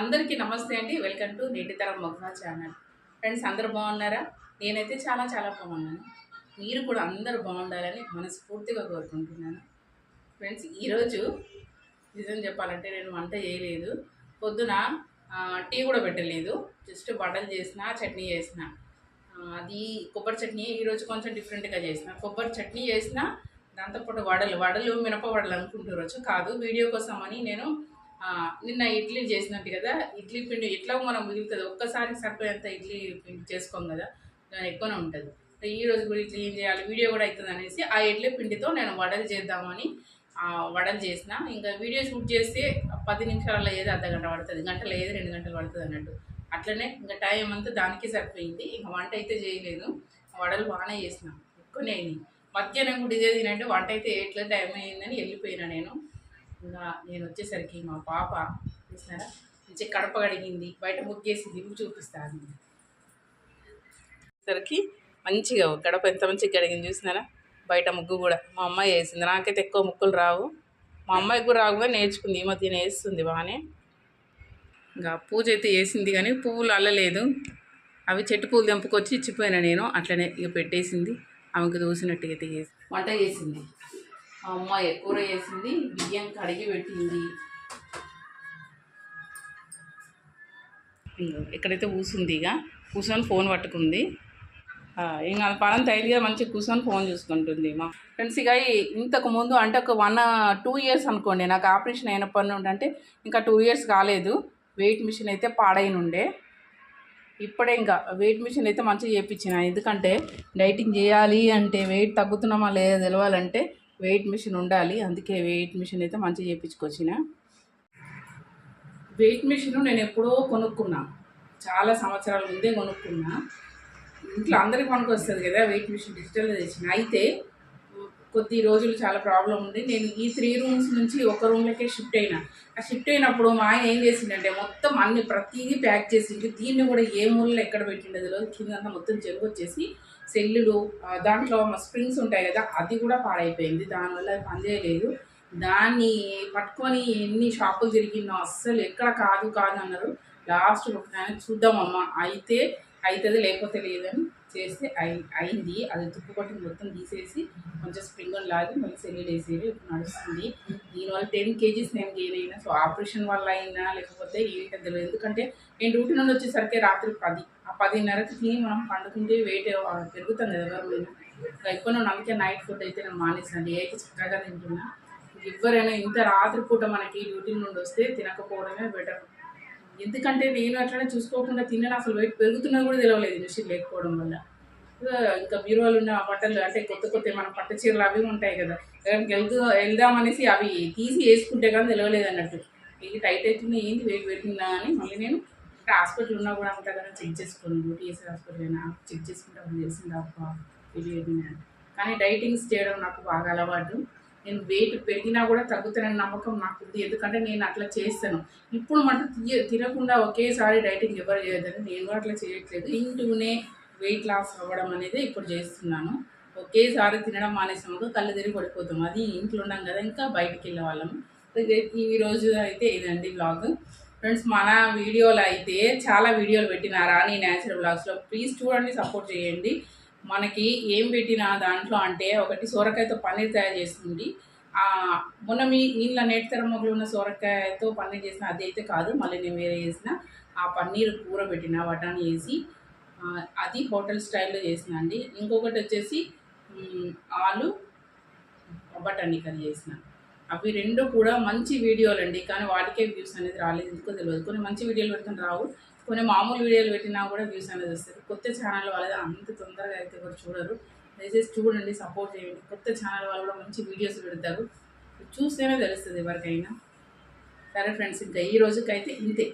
అందరికీ నమస్తే అండి. వెల్కమ్ టు నేటితరం మొగ్గా ఛానల్. ఫ్రెండ్స్ అందరూ బాగున్నారా? నేనైతే చాలా చాలా బాగున్నాను. మీరు కూడా అందరూ బాగుండాలని మనస్ఫూర్తిగా కోరుకుంటున్నాను. ఫ్రెండ్స్ ఈరోజు నిజం చెప్పాలంటే నేను వంట చేయలేదు. పొద్దున టీ కూడా పెట్టలేదు. జస్ట్ బట్టలు చేసిన చట్నీ చేసిన. అది కొబ్బరి చట్నీ ఈరోజు కొంచెం డిఫరెంట్గా చేసిన. కొబ్బరి చట్నీ చేసిన దాంతోపాటు వడలు. వడలు మినప వడలు అనుకుంటున్నారు. కాదు వీడియో కోసం అని నేను నిన్న ఇడ్లీ చేసినట్టు కదా ఇడ్లీ పిండి ఎట్లా మనం మిగులుతుంది? ఒక్కసారి సరిపోయేంత ఇడ్లీ పిండి చేసుకోం కదా దాని ఎక్కువనే ఉంటుంది. ఈ రోజు కూడా ఇట్లా ఏం చేయాలి? వీడియో కూడా అవుతుంది అనేసి ఆ ఇడ్లీ పిండితో నేను వడలు చేద్దామని వడలు చేసిన. ఇంకా వీడియో షూట్ చేస్తే పది నిమిషాలలో ఏదో అర్ధ గంట పడుతుంది. గంటలో ఏదో రెండు గంటలు పడుతుంది అన్నట్టు. అట్లనే ఇంకా టైం అంతా దానికి సరిపోయింది. ఇంకా వంట అయితే చేయలేదు. వడలు బాగానే చేసిన. ఎక్కువనే అయినాయి. మధ్యాహ్నం కూడా ఇదే తినంటే వంట అయితే ఎట్లా టైం అయిందని వెళ్ళిపోయినా నేను. ఇంకా నేను వచ్చేసరికి మా పాప చూసినారా? మంచి కడప కడిగింది బయట ముగ్గేసింది ఇవి చూపిస్తాను. సరికి మంచిగా గడప ఎంత మంచిగా కడిగింది చూసినారా? బయట ముగ్గు కూడా. మా అమ్మాయి వేసింది. నాకైతే ఎక్కువ ముగ్గులు రావు. మా అమ్మాయికి కూడా రాకుండా నేర్చుకుంది. ఈ మధ్యన వేస్తుంది బాగానే. ఇంకా పూజ అయితే వేసింది కానీ పువ్వులు అల్లలేదు. అవి చెట్టు పూలు తెంపుకొచ్చి ఇచ్చిపోయినా నేను. అట్లనే ఇక పెట్టేసింది. ఆమెకు దూసినట్టుగా అయితే వంట చేసింది. మా అమ్మాయి కూర చేసింది బియ్యం కడిగి పెట్టింది. ఎక్కడైతే కూసుంది ఇక కూర్చొని ఫోన్ పట్టుకుంది. ఇంకా పనం అయిందిగా మంచిగా కూర్చొని ఫోన్ చూసుకుంటుంది మా. ఫ్రెండ్స్ ఇక ఇంతకు ముందు అంటే ఒక వన్ టూ ఇయర్స్ అనుకోండి నాకు ఆపరేషన్ అయినప్పటి నుండి అంటే ఇంకా టూ ఇయర్స్ కాలేదు. వెయిట్ మిషన్ అయితే పాడైన ఉండే ఇప్పుడే ఇంకా వెయిట్ మిషన్ అయితే మంచిగా చేయించిన ఎందుకంటే డైటింగ్ చేయాలి అంటే వెయిట్ తగ్గుతున్నామా లేదా తెలవాలంటే వెయిట్ మిషన్ ఉండాలి. అందుకే వెయిట్ మిషన్ అయితే మంచిగా చేయించుకొచ్చిన వెయిట్ మిషన్ నేను ఎప్పుడో కొనుక్కున్నా. చాలా సంవత్సరాల ముందే కొనుక్కున్నా. ఇంట్లో అందరికి పనికి కదా వెయిట్ మిషన్ డిజిటల్గా తెచ్చిన. అయితే కొద్ది రోజులు చాలా ప్రాబ్లం ఉంది. నేను ఈ త్రీ రూమ్స్ నుంచి ఒక రూమ్లకే షిఫ్ట్ అయినా. ఆ షిఫ్ట్ అయినప్పుడు మా ఆయన ఏం చేసిండంటే మొత్తం అన్ని ప్రతిదీ ప్యాక్ చేసిండు దీన్ని కూడా ఏ మూలలో ఎక్కడ పెట్టిండో తెలియదు కింద మొత్తం చెరువు వచ్చేసి సెల్లులు దాంట్లో స్ప్రింగ్స్ ఉంటాయి కదా అది కూడా పాడైపోయింది. దానివల్ల అది పనిచేయలేదు. దాన్ని పట్టుకొని ఎన్ని షాపులు తిరిగినో అస్సలు ఎక్కడ కాదు కాదు అన్నారు. లాస్ట్ ఒక ఆయన చూద్దామమ్మా. అయితే అవుతుంది లేకపోతే లేదని చేస్తే అయి అయింది. అది తుప్పు కొట్టి మొత్తం తీసేసి కొంచెం స్ప్రింగ్ లాగి మళ్ళీ సెల్యూడ్ వేసేది ఇప్పుడు నడుస్తుంది. దీనివల్ల టెన్ కేజీస్ నేను గెయిన్ అయినా సో ఆపరేషన్ వల్ల అయినా లేకపోతే ఏంటో తెలియదు ఎందుకంటే నేను డ్యూటీ నుండి వచ్చేసరికి రాత్రి పది. ఆ పదిన్నరకి తిని మనం పండుకుంటే వెయిట్ పెరుగుతుంది ఎవరు ఎక్కువ నేను అందుకే నైట్ ఫుడ్ అయితే నేను మానేసాను డే అయితే చక్కగా తింటున్నా. ఎవరైనా ఇంత రాత్రిపూట మనకి డ్యూటీ నుండి వస్తే తినకపోవడమే బెటర్ ఎందుకంటే నేను అట్లనే చూసుకోకుండా తిన్నాను అసలు వెయిట్ పెరుగుతున్నా కూడా తెలియలేదు మిషన్ లేకపోవడం వల్ల. ఇంకా ఇంకా బీరువాలు ఉన్న బట్టలు అంటే కొత్త కొత్త మన పట్టు చీరలు అవి ఉంటాయి కదా. ఎక్కడికి వెళ్తూ వెళ్దామనేసి అవి తీసి వేసుకుంటే కానీ తెలవలేదు అన్నట్టు. ఇది టైట్ అవుతుంది ఏంటి? వెయిట్ పెరిగిందా అని మళ్ళీ నేను హాస్పిటల్ ఉన్నా కూడా అంతా కదా చెక్ చేసుకోను. డ్యూటీ హాస్పిటల్ అయినా చెక్ చేసుకుంటే అప్పుడు తెలిసింది అప్ప ఇది కానీ డైటింగ్స్ చేయడం నాకు బాగా అలవాటు. నేను వెయిట్ పెరిగినా కూడా తగ్గుతానని నమ్మకం నాకుంది. ఎందుకంటే నేను అట్లా చేస్తాను. ఇప్పుడు మటు తీయ తినకుండా ఒకేసారి డైటింగ్ ఎవరు చేయదని నేను కూడా అట్లా చేయట్లేదు. తింటూనే వెయిట్ లాస్ అవ్వడం అనేది ఇప్పుడు చేస్తున్నాను. ఒకేసారి తినడం మానేసాము కళ్ళు తిరిగి పడిపోతాం. అది ఇంట్లో ఉన్నాం కదా ఇంకా బయటికి వెళ్ళే వాళ్ళము ఈ రోజు అయితే ఇదండి బ్లాగ్ ఫ్రెండ్స్ మన వీడియోలో అయితే చాలా వీడియోలు పెట్టినారా? అని న్యాచురల్ బ్లాగ్స్లో ప్లీజ్ చూడండి సపోర్ట్ చేయండి. మనకి ఏం పెట్టినా దాంట్లో అంటే ఒకటి సోరకాయతో పన్నీర్ తయారు చేస్తుంది. మొన్న మీ నీళ్ళ నేటితరం మొగలు ఉన్న సోరకాయతో పన్నీర్ చేసిన అది అయితే కాదు మళ్ళీ నేను వేరే చేసిన ఆ పన్నీర్ కూర పెట్టిన వటాని వేసి అది హోటల్ స్టైల్లో చేసిన అండి. ఇంకొకటి వచ్చేసి ఆలు బటానీ కర్రీ చేసిన. అవి రెండు కూడా మంచి వీడియోలు అండి కానీ వాటికే వ్యూస్ అనేది రాలేదు ఎందుకో తెలియదు. కొన్ని మంచి వీడియోలు పెడుతున్న రావు కొన్ని మామూలు వీడియోలు పెట్టినా కూడా వ్యూస్ అనేది వస్తుంది కొత్త ఛానల్ వాళ్ళది అంత తొందరగా అయితే ఎవరు చూడరు. దయచేసి చూడండి సపోర్ట్ చేయండి. కొత్త ఛానల్ వాళ్ళు కూడా మంచి వీడియోస్ పెడతారు. చూస్తేనే తెలుస్తుంది ఎవరికైనా. సరే ఫ్రెండ్స్ ఇంకా ఈ రోజుకైతే ఇంతే.